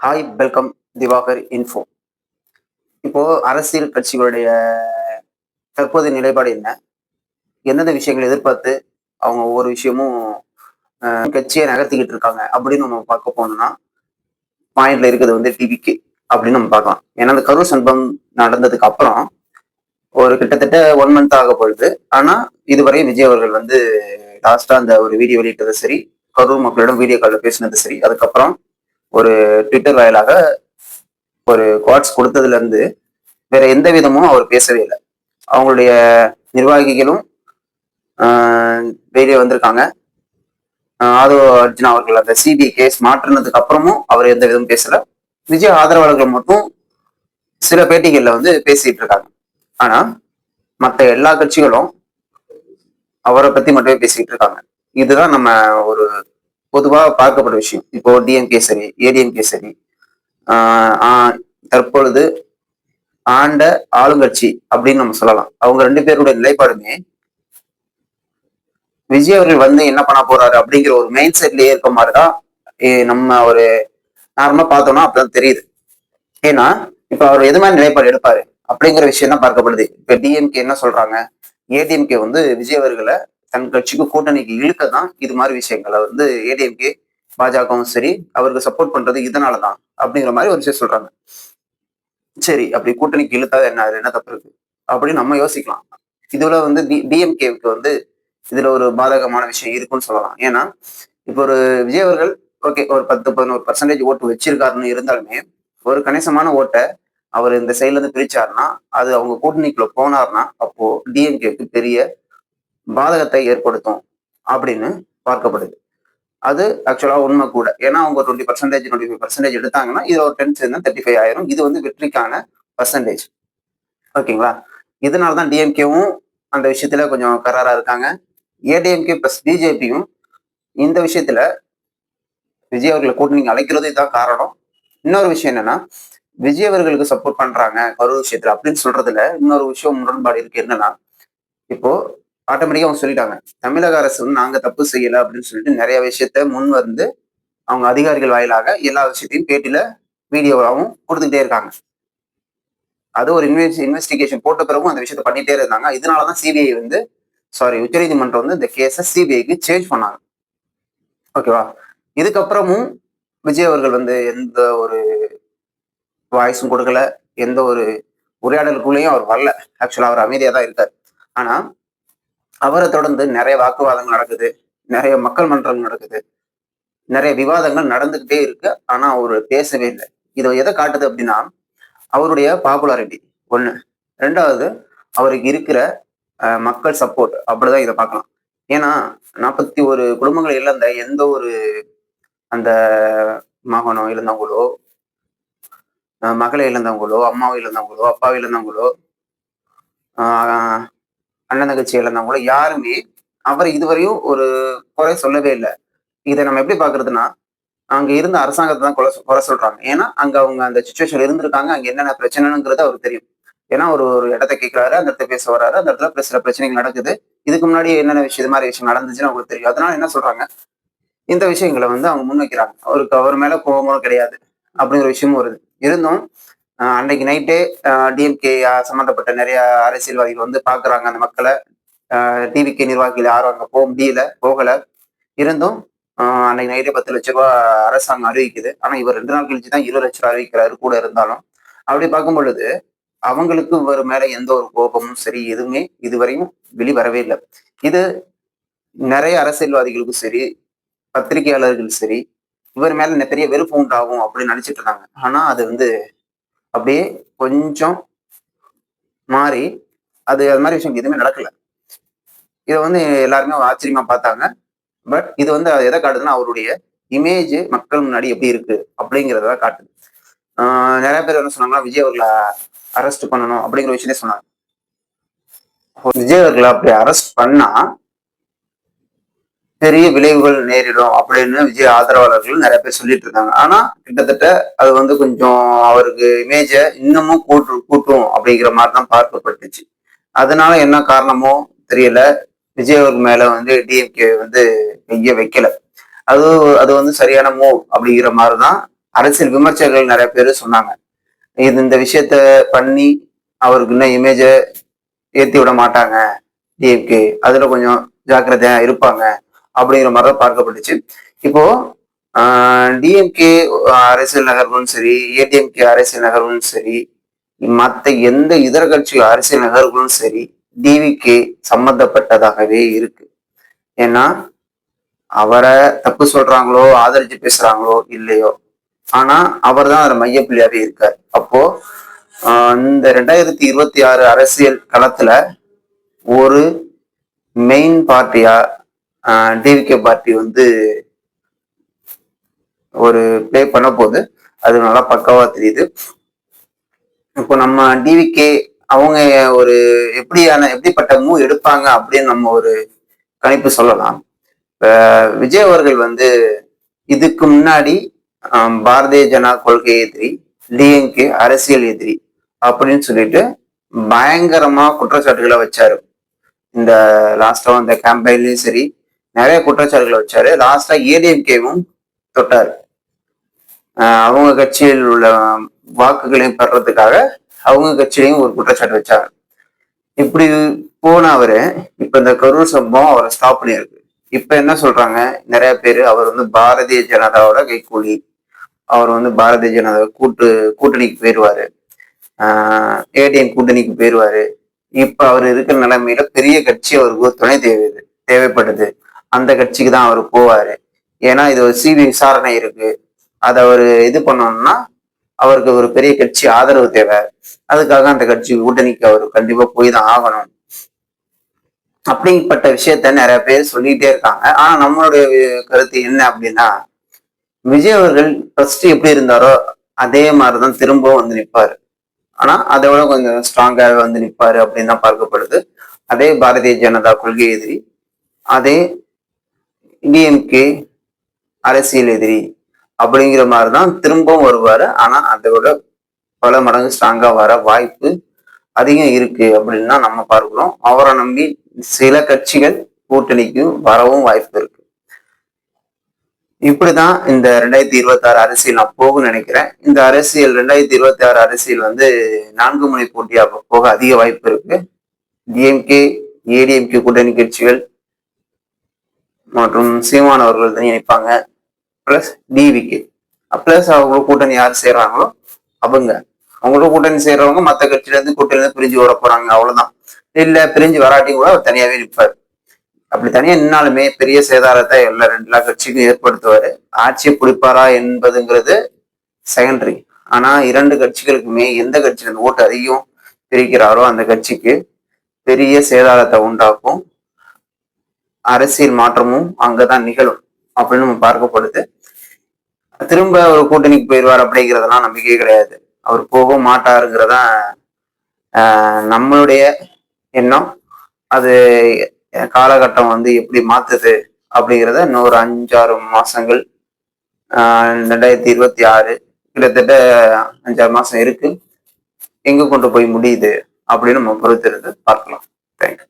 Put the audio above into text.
Hi welcome Diwakar info இப்போ அரசியல் கட்சிகளுடைய தற்போதைய நிலைப்பாடு என்ன? எந்தெந்த விஷயங்களை எதிர்பார்த்து அவங்க ஒவ்வொரு விஷயமும் கட்சியை நகர்த்திக்கிட்டு இருக்காங்க அப்படின்னு நம்ம பார்க்க போனோம்னா பாயிண்ட்ல இருக்கிறது வந்து டிவிக்கு அப்படின்னு நம்ம பார்க்கலாம். ஏன்னா அந்த கரூர் சம்பவம் நடந்ததுக்கு அப்புறம் ஒரு கிட்டத்தட்ட ஒன் மந்த் ஆக பொழுது ஆனா இதுவரை விஜய் அவர்கள் வந்து லாஸ்டா அந்த ஒரு வீடியோ வெளியிட்டது சரி கரூர் மக்களிடம் வீடியோ காலில் பேசினது சரி அதுக்கப்புறம் ஒரு ட்விட்டர் வாயிலாக ஒரு குவாட்ஸ் கொடுத்ததுல இருந்து வேற எந்த விதமும் அவர் பேசவே இல்லை. அவங்களுடைய நிர்வாகிகளும் வெளியே வந்திருக்காங்க. ஆதோ ஆதவ அர்ஜுனா அவர்கள் அந்த சிபிஐ கேஸ் மாற்றினதுக்கு அப்புறமும் அவர் எந்த விதமும் பேசல. விஜய் ஆதரவாளர்கள் மட்டும் சில பேட்டிகளில் வந்து பேசிட்டு இருக்காங்க. ஆனா மற்ற எல்லா கட்சிகளும் அவரை பத்தி மட்டுமே பேசிக்கிட்டு இருக்காங்க. இதுதான் நம்ம ஒரு பொதுவா பார்க்கப்பட்ட விஷயம். இப்போ டிஎம்கே சரி ஏடிஎம்கே சரி ஆஹ் ஆஹ் தற்பொழுது ஆண்ட ஆளுங்கட்சி அப்படின்னு நம்ம சொல்லலாம். அவங்க ரெண்டு பேருடைய நிலைப்பாடுமே விஜய் அவர்கள் வந்து என்ன பண்ண போறாரு அப்படிங்கிற ஒரு மைண்ட் செட்லயே இருக்க மாதிரிதான் தான் நம்ம ஒரு நார்மலா பார்த்தோம்னா அப்பதான் தெரியுது. ஏன்னா இப்ப அவர் எது மாதிரி நிலைப்பாடு எடுப்பாரு அப்படிங்கிற விஷயம் தான் பார்க்கப்படுது. இப்ப டிஎம்கே என்ன சொல்றாங்க? ஏடிஎம்கே வந்து விஜய் அவர்களை தன் கட்சிக்கு கூட்டணிக்கு இழுக்க தான் இது மாதிரி விஷயங்களை வந்து ஏடிஎம்கே பாஜகவும் சரி அவருக்கு சப்போர்ட் பண்றது இதனால தான் அப்படிங்கிற மாதிரி ஒரு விஷயம் சொல்றாங்க. சரி அப்படி கூட்டணிக்கு இழுத்தா என்ன என்ன தப்பு இருக்கு? அப்படின்னு நம்ம யோசிக்கலாம். இதுல வந்து டி டிஎம்கேவுக்கு வந்து இதுல ஒரு பாதகமான விஷயம் இருக்குன்னு சொல்லலாம். ஏன்னா இப்போ ஒரு விஜய் அவர்கள் ஓகே ஒரு பத்து பதினோரு பர்சன்டேஜ் ஓட்டு வச்சிருக்காருன்னு இருந்தாலுமே ஒரு கணிசமான ஓட்டை அவர் இந்த சைட்ல இருந்து பிரிச்சாருன்னா அது அவங்க கூட்டணிக்குள்ள போனார்னா அப்போ டிஎம்கேக்கு பெரிய பாதகத்தை ஏற்படுத்தும் அப்படின்னு பார்க்கப்படுது. அது ஆக்சுவலாக உண்மை கூட. ஏன்னா அவங்க twenty percentage twenty five percentage எடுத்தாங்கன்னா இது ஒரு டென் சேர்ந்தா தேர்ட்டி ஃபைவ் ஆயிரும். இது வந்து வெற்றிக்கான பர்சன்டேஜ் ஓகேங்களா? இதனால தான் டிஎம்கேவும் அந்த விஷயத்துல கொஞ்சம் கராராக இருக்காங்க. ஏடிஎம்கே ப்ளஸ் பிஜேபியும் இந்த விஷயத்துல விஜய் அவர்களை கூட்டணி அழைக்கிறது இதுதான் காரணம். இன்னொரு விஷயம் என்னன்னா விஜய் அவர்களுக்கு சப்போர்ட் பண்றாங்க கரூர் விஷயத்துல அப்படின்னு சொல்றதுல இன்னொரு விஷயம் முரண்பாடு இருக்கு. என்னன்னா இப்போ ஆட்டோமேட்டிக்காக அவங்க சொல்லிட்டாங்க. தமிழக அரசு வந்து நாங்கள் தப்பு செய்யல அப்படின்னு சொல்லிட்டு நிறைய விஷயத்த முன் வந்து அவங்க அதிகாரிகள் வாயிலாக எல்லா விஷயத்தையும் பேட்டியில் வீடியோவாகவும் கொடுத்துக்கிட்டே இருக்காங்க. அது ஒரு இன்வெஸ்ட் இன்வெஸ்டிகேஷன் போட்ட பிறகும் அந்த விஷயத்த பண்ணிட்டே இருந்தாங்க. இதனாலதான் சிபிஐ வந்து சாரி உச்சநீதிமன்றம் வந்து இந்த கேஸை சிபிஐக்கு சேஞ்ச் பண்ணாங்க. ஓகேவா இதுக்கப்புறமும் விஜய் அவர்கள் வந்து எந்த ஒரு வாய்ஸும் கொடுக்கல. எந்த ஒரு உரையாடலுக்குள்ளேயும் அவர் வரல. ஆக்சுவலா அவர் அமைதியாக தான் இருக்கார். ஆனா அவரை தொடர்ந்து நிறைய வாக்குவாதங்கள் நடக்குது. நிறைய மக்கள் மன்றங்கள் நடக்குது. நிறைய விவாதங்கள் நடந்துகிட்டே இருக்கு. ஆனா அவர் பேசவே இல்லை. இதை எதை காட்டுது அப்படின்னா அவருடைய பாப்புலாரிட்டி ஒண்ணு. ரெண்டாவது அவருக்கு இருக்கிற மக்கள் சப்போர்ட் அப்படிதான் இதை பார்க்கலாம். ஏன்னா நாற்பத்தி ஒரு குடும்பங்கள் இழந்த எந்த ஒரு அந்த மகனோ இழந்தவங்களோ மகளை இழந்தவங்களோ அம்மாவை இழந்தவங்களோ அப்பாவை இழந்தவங்களோ அண்ணன் தங்கச்சி இழந்தவங்களோ யாருமே அவர் இதுவரையும் ஒரு குறை சொல்லவே இல்லை. இதை நம்ம எப்படி பாக்குறதுன்னா அங்க இருந்த அரசாங்கத்தை தான் குறை குறை சொல்றாங்க. ஏன்னா அங்க அவங்க அந்த சுச்சுவேஷன் இருந்திருக்காங்க. அங்க என்னென்ன பிரச்சனைங்கிறது அவருக்கு தெரியும். ஏன்னா ஒரு ஒரு இடத்த கேட்கிறாரு அந்த இடத்த பேச வர்றாரு அந்த இடத்துல பேசுற பிரச்சனைகள் நடக்குது. இதுக்கு முன்னாடி என்னென்ன விஷயம் இது மாதிரி விஷயம் நடந்துச்சுன்னு அவங்களுக்கு தெரியும். அதனால என்ன சொல்றாங்க? இந்த விஷயங்களை வந்து அவங்க முன்வைக்கிறாங்க. அவருக்கு அவர் மேல கோபமும் கிடையாது. அப்படிங்கிற விஷயமும் வருது. இருந்தும் அன்னைக்கு நைட்டே டிஎம்கே சம்மந்தப்பட்ட நிறைய அரசியல்வாதிகள் வந்து பார்க்குறாங்க அந்த மக்களை. டிவிகே நிர்வாகிகள் யாரும் அங்கே போக முடியல போகலை. இருந்தும் அன்னைக்கு நைட்டே பத்து லட்ச ரூபா அரசாங்கம் அறிவிக்குது. ஆனால் இவர் ரெண்டு நாள் கழிச்சு தான் இருபது லட்ச ரூபா அறிவிக்கிறாரு கூட இருந்தாலும். அப்படி பார்க்கும் பொழுது அவங்களுக்கு இவர் மேல எந்த ஒரு கோபமும் சரி எதுவுமே இதுவரையும் வெளிவரவே இல்லை. இது நிறைய அரசியல்வாதிகளுக்கும் சரி பத்திரிகையாளர்கள் சரி இவர் மேல பெரிய வெறுப்பு உண்டாகும் அப்படின்னு நினைச்சிட்டு இருந்தாங்க. ஆனா அது வந்து அப்படியே கொஞ்சம் மாறி அது அது மாதிரி விஷயம் எதுவுமே நடக்கல. இதை வந்து எல்லாருமே ஆச்சரியமா பார்த்தாங்க. பட் இது வந்து எதை காட்டுதுன்னா அவருடைய இமேஜ் மக்கள் முன்னாடி எப்படி இருக்கு அப்படிங்கிறத காட்டுது. நிறைய பேர் என்ன சொன்னாங்கன்னா விஜய் அவர்களை அரெஸ்ட் பண்ணணும் அப்படிங்கிற விஷயத்தையும் சொன்னாங்க. விஜய் அவர்களை அப்படி அரெஸ்ட் பண்ணா பெரிய விளைவுகள் நேரிடும் அப்படின்னு விஜய் ஆதரவாளர்கள் நிறைய பேர் சொல்லிட்டு இருக்காங்க ஆனா கிட்டத்தட்ட அது வந்து கொஞ்சம் அவருக்கு இமேஜ இன்னமும் கூட்டு கூட்டும் அப்படிங்கிற மாதிரி தான் பார்க்கப்பட்டுச்சு. அதனால என்ன காரணமோ தெரியல. விஜய் அவருக்கு மேல வந்து டிஎம்கே வந்து கைய வைக்கல. அது அது வந்து சரியான மூவ் அப்படிங்கிற மாதிரி தான் அரசியல் விமர்சகர்கள் நிறைய பேர் சொன்னாங்க. இது இந்த விஷயத்த பண்ணி அவருக்கு இன்னும் இமேஜை ஏற்றி விட மாட்டாங்க டிஎம்கே அதுல கொஞ்சம் ஜாக்கிரதையா இருப்பாங்க. அப்படிங்கிற மாதிரி தான் பார்க்கப்பட்டுச்சு. இப்போ டிஎம்கே அரசியல் நகர்வும் சரி ஏடிஎம்கே அரசியல் நகர்வும் சரி மற்ற எந்த இதர கட்சி அரசியல் நகர்களும் சரி டிவிகே சம்பந்தப்பட்டதாகவே இருக்கு. ஏன்னா அவரை தப்பு சொல்றாங்களோ ஆதரிச்சு பேசுறாங்களோ இல்லையோ. ஆனா அவர் தான் அதை மையப்புள்ளியாவே இருக்கார். அப்போ இந்த ரெண்டாயிரத்தி இருபத்தி ஆறு அரசியல் களத்துல ஒரு மெயின் பார்ட்டியா டிவிகே பார்ட்டி வந்து ஒரு பிளே பண்ண போகுது. அது நல்லா பக்கவா தெரியுது. இப்போ நம்ம டிவிகே அவங்க ஒரு எப்படியான எப்படிப்பட்ட மூ எடுப்பாங்க அப்படின்னு நம்ம ஒரு கணிப்பு சொல்லலாம். விஜய் அவர்கள் வந்து இதுக்கு முன்னாடி பாரதிய ஜனா கொள்கை எதிரி டிஎம்கே அரசியல் எதிரி அப்படின்னு சொல்லிட்டு பயங்கரமா குற்றச்சாட்டுகளை வச்சாரு. இந்த லாஸ்டா அந்த கேம்பெயின்லயும் சரி நிறைய குற்றச்சாட்டுகளை வச்சாரு. லாஸ்டா ஏடிஎம்கேவும் தொட்டார். அவங்க கட்சியில் உள்ள வாக்குகளையும் பெறதுக்காக அவங்க கட்சியிலையும் ஒரு குற்றச்சாட்டு வச்சாங்க இப்படி போன அவரு இப்ப இந்த கரூர் சம்பவம் அவரை ஸ்டாப் பண்ணியிருக்கு. இப்ப என்ன சொல்றாங்க? நிறைய பேர் அவர் வந்து பாரதிய ஜனதாவோட கைக்கூலி அவர் வந்து பாரதிய ஜனதா கூட்டு கூட்டணிக்கு போயிடுவாரு ஆஹ் ஏடிஎம் கூட்டணிக்கு போயிடுவாரு இப்ப அவர் இருக்கிற நிலைமையில பெரிய கட்சி அவருக்கு துணை தேவை தேவைப்படுது அந்த கட்சிக்கு தான் அவர் போவாரு. ஏன்னா இது ஒரு சிபி விசாரணை இருக்கு. அதை அவர் இது பண்ணணும்னா அவருக்கு ஒரு பெரிய கட்சி ஆதரவு தேவை. அதுக்காக அந்த கட்சி கூட்டணிக்கு அவர் கண்டிப்பா போய் தான் ஆகணும். அப்படிப்பட்ட விஷயத்த நிறைய பேர் சொல்லிட்டே இருக்காங்க. ஆனா நம்மளுடைய கருத்து என்ன அப்படின்னா விஜய் அவர்கள் ஃபர்ஸ்ட் எப்படி இருந்தாரோ அதே மாதிரிதான் திரும்பவும் வந்து நிற்பாரு ஆனா அதை விட கொஞ்சம் ஸ்ட்ராங்காக வந்து நிற்பாரு அப்படின்னு தான் பார்க்கப்படுது. அதே பாரதிய ஜனதா கொள்கை எதிரி அதே டிஎம்கே அரசியல் எதிரி அப்படிங்கிற மாதிரி தான் திரும்பவும் வருவார். ஆனால் அதை விட பல மடங்கு ஸ்ட்ராங்காக வர வாய்ப்பு அதிகம் இருக்கு அப்படின்னு தான் நம்ம பார்க்கிறோம். அவரை நம்பி சில கட்சிகள் கூட்டணிக்கு வரவும் வாய்ப்பு இருக்கு. இப்படிதான் இந்த ரெண்டாயிரத்தி இருபத்தி ஆறு அரசியல் நான் போகும்னு நினைக்கிறேன். இந்த அரசியல் ரெண்டாயிரத்தி இருபத்தி ஆறு அரசியல் வந்து நான்கு முனை போட்டியாக போக அதிக வாய்ப்பு இருக்கு. டிஎம்கே ஏடிஎம்கே கூட்டணி கட்சிகள் மற்றும் சீமான் அவர்கள் தனி நினைப்பாங்க பிளஸ் டிவிக்கு பிளஸ் அவங்க கூட்டணி யார் சேர்றாங்களோ அவங்க. அவங்களோட கூட்டணி சேர்றவங்க மற்ற கட்சியில இருந்து கூட்டணியில இருந்து பிரிஞ்சு ஓட போறாங்க. அவ்வளவுதான். இல்ல பிரிஞ்சு வராட்டியும் கூட அவர் தனியாவே நிற்பார் அப்படி தனியா நின்னாலுமே பெரிய சேதாரத்தை எல்லா ரெண்டு எல்லா கட்சிக்கும் ஏற்படுத்துவாரு. ஆட்சியை பிடிப்பாரா என்பதுங்கிறது செகண்டரி ஆனா இரண்டு கட்சிகளுக்குமே எந்த கட்சியில ஓட்டு அதிகம் பிரிக்கிறாரோ அந்த கட்சிக்கு பெரிய சேதாரத்தை உண்டாக்கும். அரசியல் மாற்றமும் அங்கதான் நிகழும் அப்படின்னு நம்ம பார்க்கப்படுது திரும்ப ஒரு கூட்டணிக்கு போயிடுவார் அப்படிங்கிறதெல்லாம் நம்பிக்கையே கிடையாது. அவர் போக மாட்டாருங்கிறதா நம்மளுடைய எண்ணம். அது காலகட்டம் வந்து எப்படி மாத்துது அப்படிங்கிறத இன்னொரு அஞ்சாறு மாசங்கள் ரெண்டாயிரத்தி இருபத்தி ஆறு கிட்டத்தட்ட அஞ்சாறு மாசம் இருக்கு. எங்க கொண்டு போய் முடியுது அப்படின்னு நம்ம பொறுத்திருந்து பார்க்கலாம். தேங்க்யூ